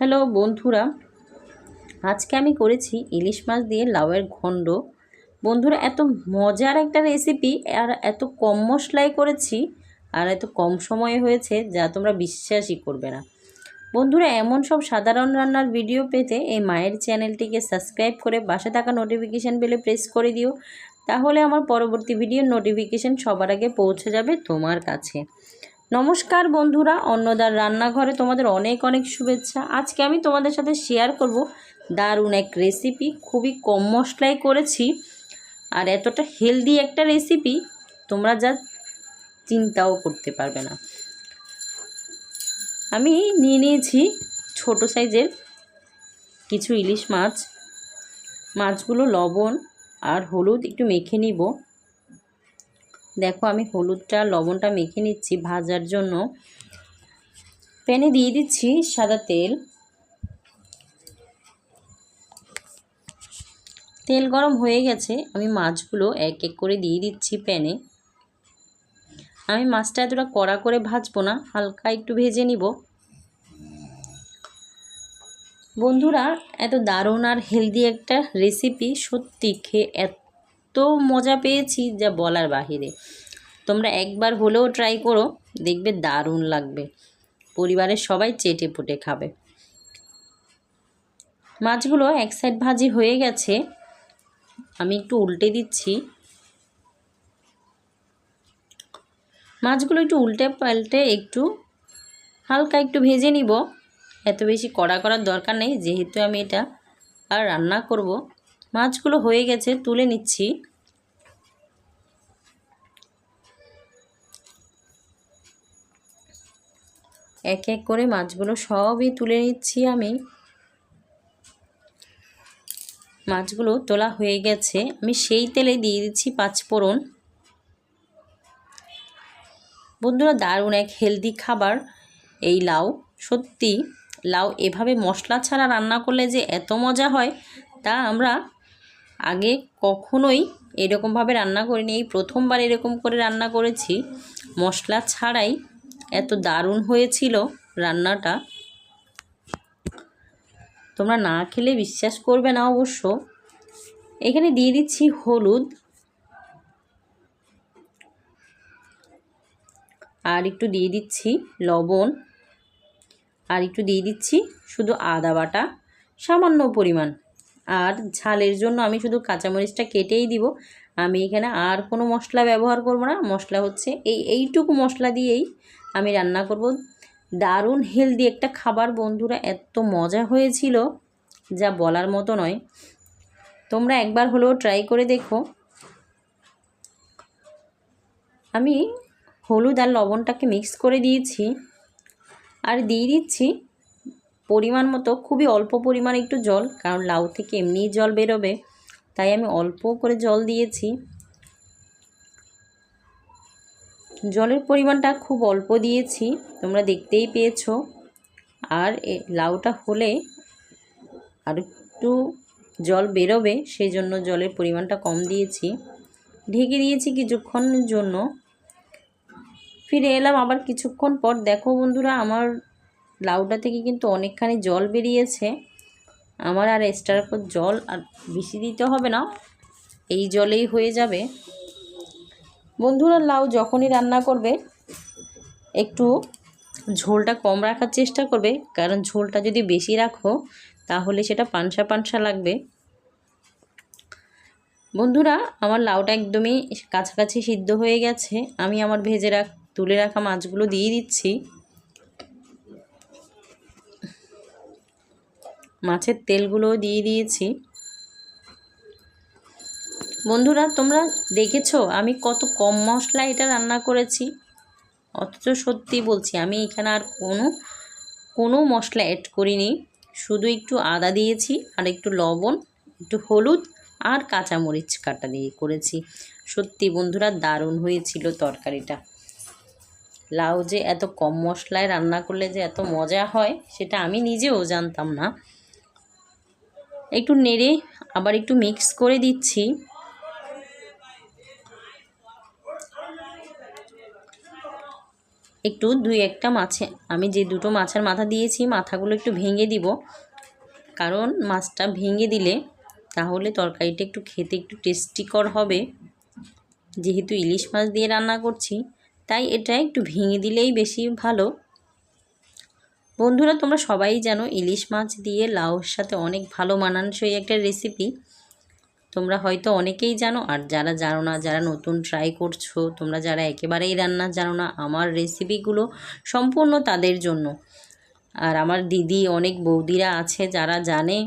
Hello বন্ধুরা, আজকে আমি করেছি ইলিশ মাছ দিয়ে লাউয়ের ঘণ্ড। বন্ধুরা, এত মজার একটা রেসিপি আর এত কম মশলায় করেছি আর এত কম সময়ে হয়েছে যা তোমরা বিশ্বাসই করবে না। বন্ধুরা, এমন সব সাধারণ রান্নার ভিডিও পেতে এই মায়ের চ্যানেলটিকে সাবস্ক্রাইব করে পাশে থাকা নোটিফিকেশান বেলে প্রেস করে দিও। তাহলে আমার পরবর্তী ভিডিওর নোটিফিকেশান সবার আগে পৌঁছে যাবে তোমার কাছে। নমস্কার বন্ধুরা, অন্নদার রান্নাঘরে তোমাদের অনেক অনেক শুভেচ্ছা। আজকে আমি তোমাদের সাথে শেয়ার করব দারুণ এক রেসিপি খুবই কম মশলায় করেছি আর এতটা হেলদি একটা রেসিপি তোমরা যা চিন্তাও করতে পারবে না। আমি নিয়ে নিয়েছি ছোট সাইজের কিছু ইলিশ মাছ। মাছগুলো লবণ আর হলুদ একটু মেখে নিব। দেখো আমি হলুদটা, লবণটা মেখে নিচ্ছি ভাজার জন্য। প্যানে দিয়ে দিচ্ছি সাদা তেল। তেল গরম হয়ে গেছে, আমি মাছগুলো এক এক করে দিয়ে দিচ্ছি প্যানে। আমি মাছটা এতটা কড়া করে ভাজবো না, হালকা একটু ভেজে নিব। বন্ধুরা, এত দারুণ আর হেলদি একটা রেসিপি সত্যি খেয়ে এত এত মজা পেয়েছি যা বলার বাহিরে। তোমরা একবার হলেও ট্রাই করো, দেখবে দারুণ লাগবে। পরিবারের সবাই চেটে পুটে খাবে। মাছগুলো এক সাইড ভাজি হয়ে গেছে। আমি একটু উল্টে দিচ্ছি। মাছগুলো একটু উল্টে পাল্টে একটু হালকা একটু ভেজে নিব। এত বেশি কড়া করার দরকার নেই, যেহেতু আমি এটা আর রান্না করব। মাছগুলো হয়ে গেছে, তুলে নিচ্ছি। এক এক করে মাছগুলো সবই তুলে নিচ্ছি আমি। মাছগুলো তোলা হয়ে গেছে। আমি সেই তেলে দিয়ে দিচ্ছি পাঁচফোড়ন বন্ধুরা, দারুণ এক হেলদি খাবার এই লাউ। সত্যি, লাউ এভাবে মশলা ছাড়া রান্না করলে যে এত মজা হয়, তা আমরা আগে কখনোই এরকমভাবে রান্না করিনি। এই প্রথমবার এরকম করে রান্না করেছি। মশলা ছাড়াই এত দারুণ হয়েছিল রান্নাটা। তোমরা না খেলে বিশ্বাস করবে না অবশ্য। এখানে দিয়ে দিচ্ছি হলুদ। আর একটু দিয়ে দিচ্ছি লবণ। আর একটু দিয়ে দিচ্ছি শুধু আদা বাটা, সামান্য পরিমাণ। আর ঝালের জন্য আমি শুধু কাঁচামরিচটা কেটেই দিব। আমি এখানে আর কোনো মশলা ব্যবহার করব না। মশলা হচ্ছে এই, এইটুকু মশলা দিয়েই আমি রান্না করব। দারুণ হেলদি একটা খাবার বন্ধুরা, এত মজা হয়েছিল, যা বলার মতো নয়। তোমরা একবার হলেও ট্রাই করে দেখো। আমি হলুদ আর লবণটাকে মিক্স করে দিয়েছি। আর দিয়ে দিচ্ছি পরিমাণ মতো, খুবই অল্প পরিমাণ একটু জল, কারণ লাউ থেকে এমনিই জল বেরোবে। তাই আমি অল্প করে জল দিয়েছি। জলের পরিমাণটা খুব অল্প দিয়েছি, তোমরা দেখতেই পেয়েছ। আর এ, লাউটা হলে আর একটু জল বেরোবে সেই জন্য জলের পরিমাণটা কম দিয়েছি। ঢেকে দিয়েছি কিছুক্ষণের জন্য। ফিরে এলাম আবার কিছুক্ষণ পর। দেখো বন্ধুরা, আমার লাউটা থেকে কিন্তু অনেকখানি জল বেরিয়েছে। আমার আর এক্সট্রার পর জল আর বেশি দিতে হবে না, এই জলেই হয়ে যাবে। বন্ধুরা, লাউ যখনই রান্না করবে, একটু ঝোলটা কম রাখার চেষ্টা করবে, কারণ ঝোলটা যদি বেশি রাখো, তাহলে সেটা পানসা পানসা লাগবে। বন্ধুরা, আমার লাউটা একদমই কাছাকাছি সিদ্ধ হয়ে গেছে। আমি আমার ভেজে রাখ, তুলে রাখা মাছগুলো দিয়ে দিচ্ছি। মাছের তেলগুলোও দিয়ে দিয়েছি। বন্ধুরা, তোমরা দেখেছ আমি কত কম মশলা এটা রান্না করেছি? অথচ সত্যি বলছি, আমি এখানে আর কোনো কোনো মশলা অ্যাড করিনি। শুধু একটু আদা দিয়েছি আর একটু লবণ, একটু হলুদ আর কাঁচামরিচ কাটা দিয়ে করেছি। সত্যি বন্ধুরা, দারুণ হয়েছিল তরকারিটা। লাউ যে এত কম মশলায় রান্না করলে যে এত মজা হয়, সেটা আমি নিজেও জানতাম না। একটু নেড়ে আবার একটু মিক্স করে দিচ্ছি। একটু দুই একটা মাছে, আমি যে দুটো মাছের মাথা দিয়েছি, মাথাগুলো একটু ভেঙে দিব। কারণ মাছটা ভেঙে দিলে তাহলে তরকারিটা একটু খেতে একটু টেস্টিকর হবে। যেহেতু ইলিশ মাছ দিয়ে রান্না করছি, তাই এটা একটু ভেঙে দিলেই বেশি ভালো। বন্ধুরা, তোমরা সবাই জানো ইলিশ মাছ দিয়ে লাউর সাথে অনেক ভালো মানানসই একটা রেসিপি তোমরা হয়তো অনেকেই জানো, আর যারা জানো না, যারা নতুন ট্রাই করছ, তোমরা যারা একেবারেই রান্না জানো না, আমার রেসিপিগুলো সম্পূর্ণ তাদের জন্য। আর আমার দিদি, অনেক বৌদিরা আছে, যারা জানে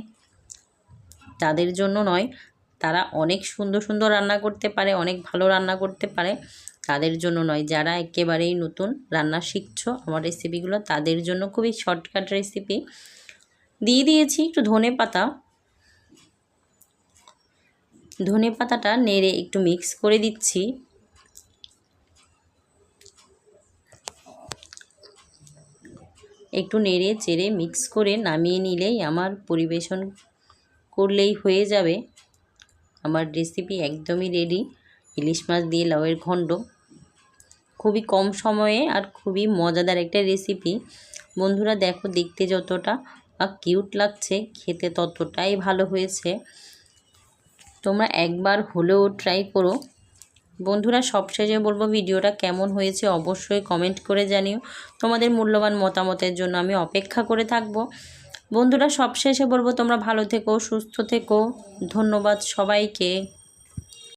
তাদের জন্য নয়, তারা অনেক সুন্দর সুন্দর রান্না করতে পারে, অনেক ভালো রান্না করতে পারে। তাদের জন্য নয়, যারা একেবারেই নতুন রান্না শিখছো আমার রেসিপিগুলো তাদের জন্য খুবই শর্টকাট রেসিপি দিয়ে দিয়েছি একটু ধনে পাতা। ধনে পাতাটা নেড়ে একটু মিক্স করে দিচ্ছি। একটু নেড়ে চেড়ে মিক্স করে নামিয়ে নিলেই আমার পরিবেশন করলেই হয়ে যাবে। আমার রেসিপি একদমই রেডি ইলিশ মাছ দিয়ে লাউয়ের ঘণ্ট খুবই কম সময়ে আর খুবই মজাদার একটা রেসিপি বন্ধুরা দেখো দেখতে যতটা কিউট লাগছে, খেতে ততটাই ভালো হয়েছে। তোমরা একবার হলেও ট্রাই করো। বন্ধুরা সবশেষে বলব ভিডিওটা কেমন হয়েছে অবশ্যই কমেন্ট করে জানিও। তোমাদের মূল্যবান মতামতের জন্য আমি অপেক্ষা করে থাকব। বন্ধুরা সবশেষে বলব তোমরা ভালো থেকো, সুস্থ থেকো। ধন্যবাদ সবাইকে।